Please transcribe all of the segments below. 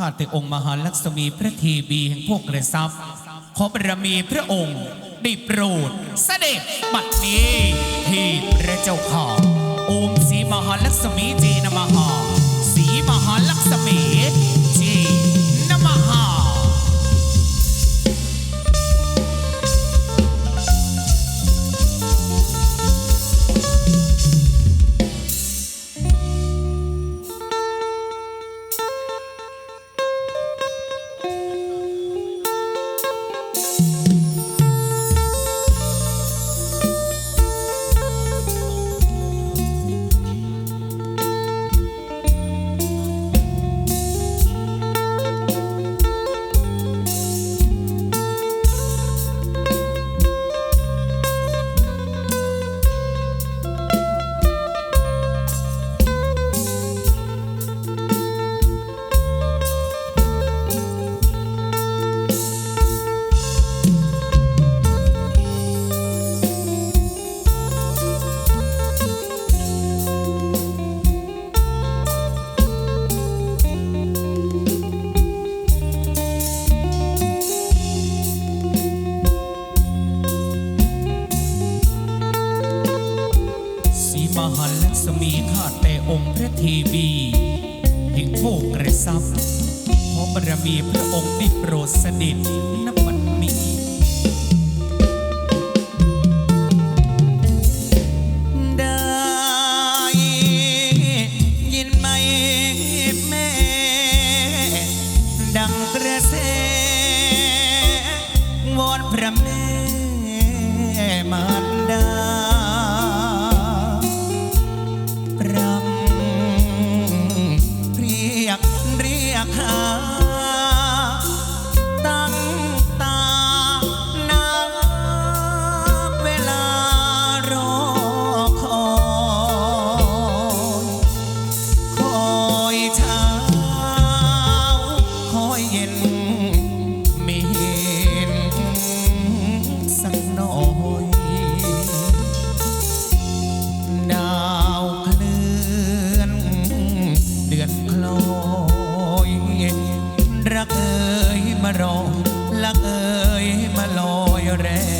ข้าแต่องค์มหาลักษมีพระทีบีแห่งพวกกระซับขอบารมีพระองค์ได้โปรดเสด็จบัดนี้ที่พระเจ้าข่าโอมศรีมหาลักษมีจีนมหาศรีมหาลักษมี ทีวีแห่งโชคกระซับเพราะบารมีพระารอลักเอ่ยมาลอยแรง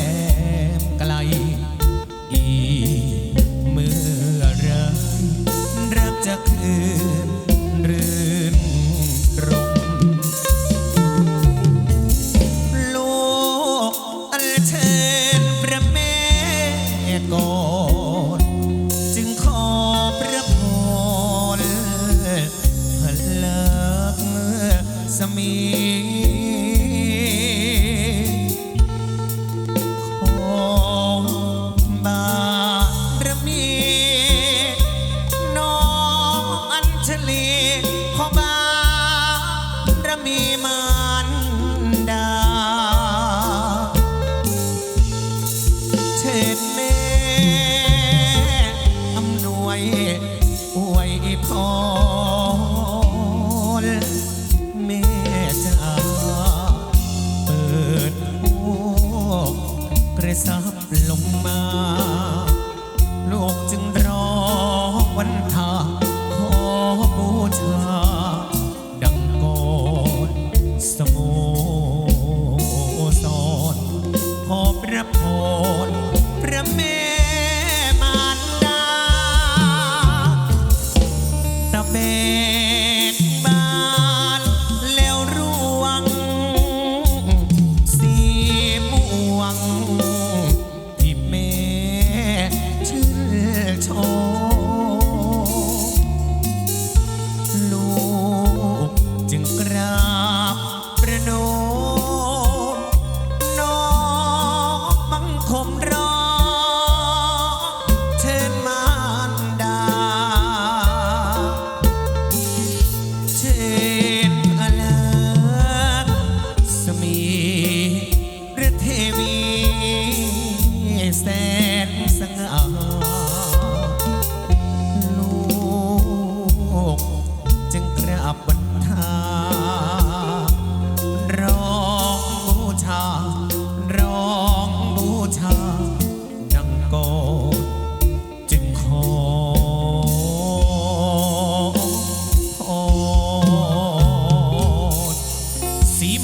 一捧。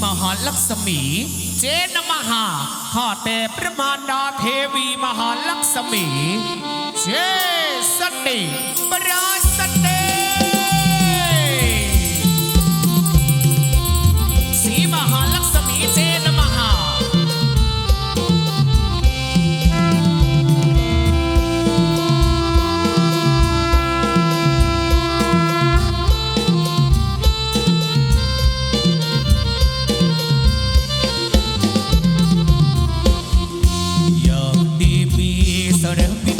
มหาลักษมี เจนมหาข้าแต่พระมารดาเทวีมหาลักษมี เจสติปราช i don't be